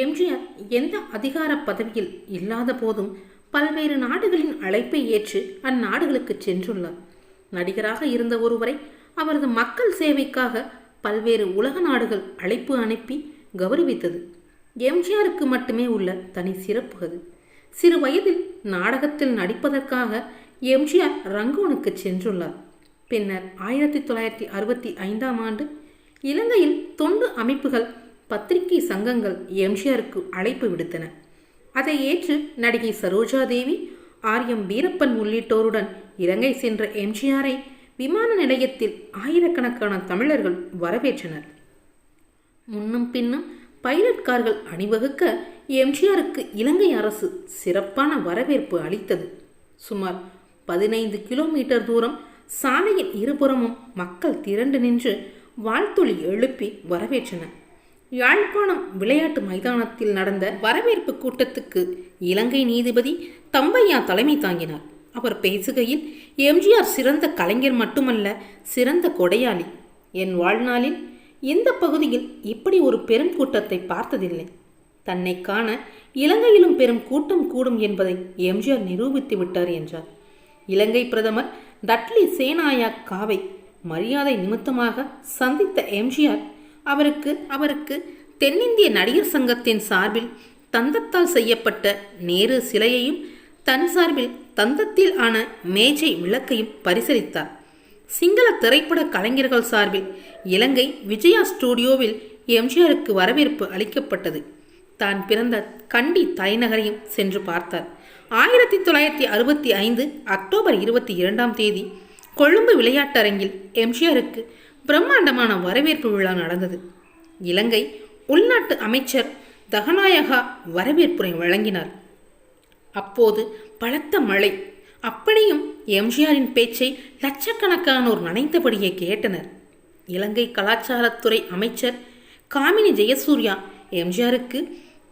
எம்ஜிஆர் எந்த அதிகார பதவியில் இல்லாத போதும் பல்வேறு நாடுகளின் அழைப்பை ஏற்று அந்நாடுகளுக்கு சென்றுள்ளார். நடிகராக இருந்த ஒருவரை அவரது மக்கள் சேவைக்காக பல்வேறு உலக நாடுகள் அழைப்பு அனுப்பி கௌரவித்தது. எம்ஜிஆருக்கு மட்டுமே உள்ள தனி சிறப்பு அது சிறு வயதில் நாடகத்தில் நடிப்பதற்காக எம்ஜிஆர் ரங்கூனுக்கு சென்றுள்ளார். பின்னர் ஆயிரத்தி தொள்ளாயிரத்தி அறுபத்தி ஐந்தாம் ஆண்டு இலங்கையில் தொண்டு அமைப்புகள் பத்திரிகை சங்கங்கள் எம்ஜிஆருக்கு அழைப்பு விடுத்தன. அதை ஏற்று நடிகை சரோஜா தேவி ஆர். எம். வீரப்பன் உள்ளிட்டோருடன் இலங்கை சென்ற எம்ஜிஆரை விமான நிலையத்தில் ஆயிரக்கணக்கான தமிழர்கள் வரவேற்றனர். முன்னும் பின்னும் பைலட் கார்கள் அணிவகுக்க எம்ஜிஆருக்கு இலங்கை அரசு சிறப்பான வரவேற்பு அளித்தது. சுமார் பதினைந்து கிலோமீட்டர் தூரம் சாலையின் இருபுறமும் மக்கள் திரண்டு நின்று வாழ்த்துளி எழுப்பி வரவேற்றனர். யாழ்ப்பாணம் விளையாட்டு மைதானத்தில் நடந்த வரவேற்பு கூட்டத்துக்கு இலங்கை நீதிபதி தம்பையா தலைமை தாங்கினார். அவர் பேசுகையில் எம்ஜிஆர் சிறந்த கலைஞர் மட்டுமல்ல சிறந்த கொடையாளி. என் வாழ்நாளில் இந்த பகுதியில் இப்படி ஒரு பெரும் கூட்டத்தை பார்த்ததில்லை. தன்னை காண இலங்கையிலும் பெரும் கூட்டம் கூடும் என்பதை எம்ஜிஆர் நிரூபித்து விட்டார் என்றார். இலங்கை பிரதமர் டட்லி சேனாயா காவை மரியாதை நிமித்தமாக சந்தித்த எம்ஜிஆர் அவருக்கு அவருக்கு தென்னிந்திய நடிகர் சங்கத்தின் சார்பில் தந்தத்தால் செய்யப்பட்ட நேரு சிலையையும் தன் சார்பில் தந்தத்தில் ஆன மேஜை விளக்கையும் பரிசளித்தார். சிங்கள திரைப்பட கலைஞர்கள் சார்பில் இலங்கை விஜயா ஸ்டூடியோவில் எம்ஜிஆருக்கு வரவேற்பு அளிக்கப்பட்டது. தான் பிறந்த கண்டி தலைநகரையும் சென்று பார்த்தார். ஆயிரத்தி தொள்ளாயிரத்தி அறுபத்தி ஐந்து அக்டோபர் இருபத்தி இரண்டாம் தேதி கொழும்பு விளையாட்டரங்கில் எம்ஜிஆருக்கு பிரம்மாண்டமான வரவேற்பு விழா நடந்தது. இலங்கை உள்நாட்டு அமைச்சர் தகநாயகா வரவேற்புரை வழங்கினார். அப்போது பலத்த மழை. அப்படியும் எம்ஜிஆரின் பேச்சை லட்சக்கணக்கானோர் நனைந்தபடியே கேட்டனர். இலங்கை கலாச்சாரத்துறை அமைச்சர் காமினி ஜெயசூர்யா எம்ஜிஆருக்கு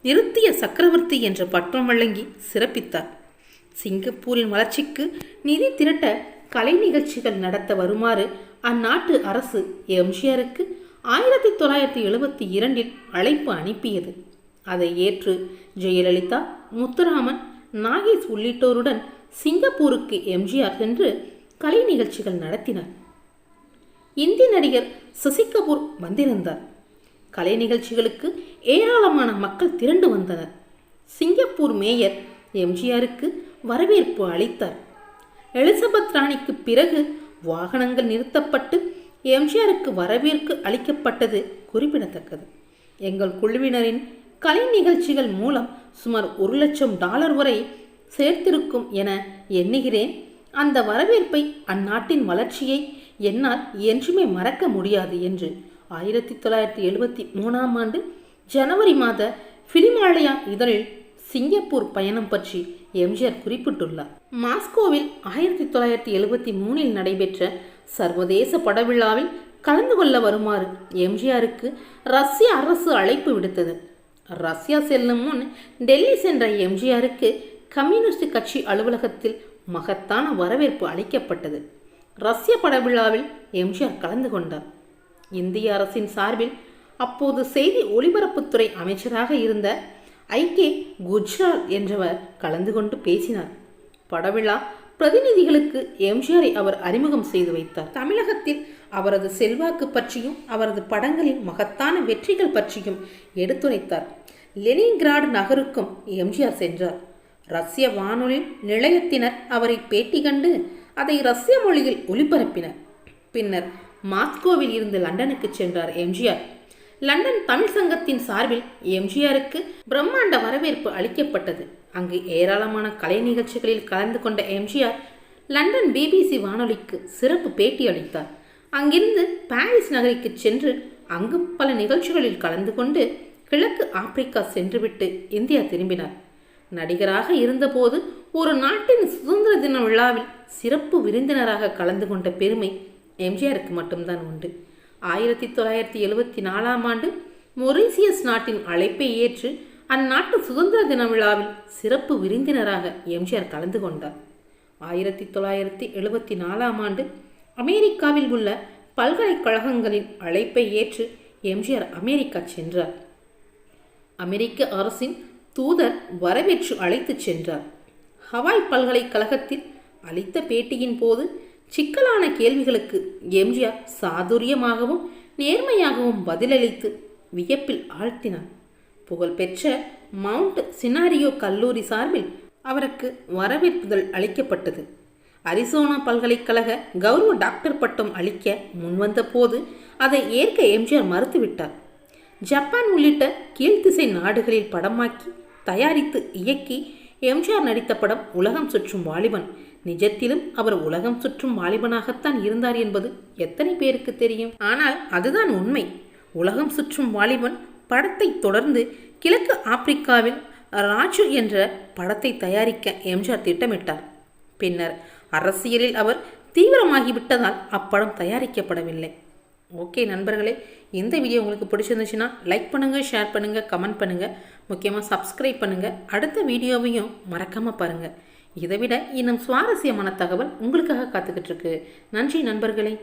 நிறுத்திய சக்கரவர்த்தி என்ற பட்டம் வழங்கி சிறப்பித்தார். சிங்கப்பூரின் வளர்ச்சிக்கு நிதி திரட்ட கலை நிகழ்ச்சிகள் நடத்த வருமாறு அந்நாட்டு அரசு எம்ஜிஆருக்கு ஆயிரத்தி தொள்ளாயிரத்தி எழுபத்தி இரண்டில் அழைப்பு அனுப்பியது. அதை ஏற்று ஜெயலலிதா முத்துராமன் நாகேஷ் உள்ளிட்டோருடன் சிங்கப்பூருக்கு எம்ஜிஆர் சென்று கலை நிகழ்ச்சிகள் நடத்தினார். இந்தி நடிகர் சசி கபூர் வந்திருந்தார். கலை நிகழ்ச்சிகளுக்கு ஏராளமான மக்கள் திரண்டு வந்தனர். சிங்கப்பூர் மேயர் எம்ஜிஆருக்கு வரவேற்பு அளித்தார். எலிசபெத் ராணிக்கு பிறகு வாகனங்கள் நிறுத்தப்பட்டு எம்ஜிஆருக்கு வரவேற்பு அளிக்கப்பட்டது குறிப்பிடத்தக்கது. எங்கள் குழுவினரின் கலை நிகழ்ச்சிகள் மூலம் சுமார் ஒரு லட்சம் டாலர் வரை சேர்த்திருக்கும் என எண்ணுகிறேன். அந்த வரவேற்பை அந்நாட்டின் வளர்ச்சியை என்னால் என்றுமே மறக்க முடியாது என்று ஆயிரத்தி தொள்ளாயிரத்தி எழுபத்தி மூணாம் ஆண்டு ஜனவரி மாத பிலிமாலயா இதழில் சிங்கப்பூர் பயணம் பற்றி எம்ஜிஆர் குறிப்பிட்டுள்ளார். மாஸ்கோவில் ஆயிரத்தி தொள்ளாயிரத்தி எழுபத்தி மூணில் நடைபெற்ற சர்வதேச படவிழாவில் கலந்து கொள்ள வருமாறு எம்ஜிஆருக்கு ரஷ்ய அரசு அழைப்பு விடுத்தது. ரஷ்யா செல்லும் முன் டெல்லி சென்ற எம்ஜிஆருக்கு கம்யூனிஸ்ட் கட்சி அலுவலகத்தில் மகத்தான வரவேற்பு அளிக்கப்பட்டது. ரஷ்ய படவிழாவில் எம்ஜிஆர் கலந்து கொண்டார். இந்திய அரசின் சார்பில் அப்போது செய்தி ஒலிபரப்புத்துறை அமைச்சராக இருந்த ஐகே குஜ்ரால் என்றவர் கலந்து கொண்டு பேசினார். படவிழா பிரதிநிதிகளுக்கு எம்ஜிஆரை அவர் அறிமுகம் செய்து வைத்தார். தமிழகத்தில் அவரது செல்வாக்கு பற்றியும் அவரது படங்களின் மகத்தான வெற்றிகள் பற்றியும் எடுத்துரைத்தார். லெனின்கிராடு நகருக்கும் எம்ஜிஆர் சென்றார். ரஷ்ய வானொலி நிலையத்தினர் அவரை பேட்டி கண்டு அதை ரஷ்ய மொழியில் ஒளிபரப்பினர். பின்னர் மாஸ்கோவில் இருந்து லண்டனுக்கு சென்றார் எம்ஜிஆர். லண்டன் தமிழ் சங்கத்தின் சார்பில் எம்ஜிஆருக்கு பிரம்மாண்ட வரவேற்பு அளிக்கப்பட்டது. அங்கு ஏராளமான கலை நிகழ்ச்சிகளில் கலந்து கொண்ட எம்ஜிஆர் லண்டன் பிபிசி வானொலிக்கு சிறப்பு பேட்டி அளித்தார். அங்கிருந்து பாரிஸ் நகருக்கு சென்று அங்கு பல நிகழ்ச்சிகளில் கலந்து கொண்டு கிழக்கு ஆப்பிரிக்கா சென்றுவிட்டு இந்தியா திரும்பினார். நடிகராக இருந்தபோது ஒரு நாட்டின் சுதந்திர தின விழாவில் சிறப்பு விருந்தினராக கலந்து கொண்ட பெருமை எம்ஜிஆருக்கு மட்டும்தான் உண்டு. ஆயிரத்தி தொள்ளாயிரத்தி எழுபத்தி நாலாம் ஆண்டு மொரீசியஸ் நாட்டின் அழைப்பை ஏற்று அந்நாட்டு சுதந்திர தின விழாவில் சிறப்பு விருந்தினராக எம்ஜிஆர் கலந்து கொண்டார். ஆயிரத்தி தொள்ளாயிரத்தி எழுபத்தி நாலாம் ஆண்டு அமெரிக்காவில் உள்ள பல்கலைக்கழகங்களின் அழைப்பை ஏற்று எம்ஜிஆர் அமெரிக்கா சென்றார். அமெரிக்க அரசின் தூதர் வரவேற்று அழைத்துச் சென்றார். ஹவாய் பல்கலைக்கழகத்தில் அளித்த பேட்டியின் போது சிக்கலான கேள்விகளுக்கு எம்ஜிஆர் சாதுரியமாகவும் நேர்மையாகவும் பதிலளித்து வியப்பில் ஆழ்த்தினார். புகழ்பெற்ற மவுண்ட் சினாரியோ கல்லூரி சார்பில் அவருக்கு வரவேற்புதல் அளிக்கப்பட்டது. அரிசோனா பல்கலைக்கழக கௌரவ டாக்டர் பட்டம் அளிக்க முன்வந்த போது அதை ஏற்க எம்ஜிஆர் மறுத்துவிட்டார். ஜப்பான் உள்ளிட்ட கீழ்த்திசை நாடுகளில் படமாக்கி தயாரித்து இயக்கி எம்ஜிஆர் நடித்த படம் உலகம் சுற்றும் வாலிபன். நிஜத்திலும் அவர் உலகம் சுற்றும் வாலிபனாகத்தான் இருந்தார் என்பது எத்தனை பேருக்கு தெரியும்? ஆனால் அதுதான் உண்மை. உலகம் சுற்றும் வாலிபன் படத்தை தொடர்ந்து கிழக்கு ஆப்பிரிக்காவில் ராஜு என்ற படத்தை தயாரிக்க எம்ஜிஆர் திட்டமிட்டார். பின்னர் அரசியலில் அவர் தீவிரமாகிவிட்டதால் அப்படம் தயாரிக்கப்படவில்லை. ஓகே நண்பர்களே இந்த வீடியோ உங்களுக்கு பிடிச்சிருந்துச்சுன்னா லைக் பண்ணுங்கள் ஷேர் பண்ணுங்கள் கமெண்ட் பண்ணுங்கள் முக்கியமாக சப்ஸ்கிரைப் பண்ணுங்கள் அடுத்த வீடியோவையும் மறக்காமல் பாருங்கள் இதை விட இன்னும் சுவாரஸ்யமான தகவல் உங்களுக்காக காத்துக்கிட்டு இருக்கு. நன்றி நண்பர்களே.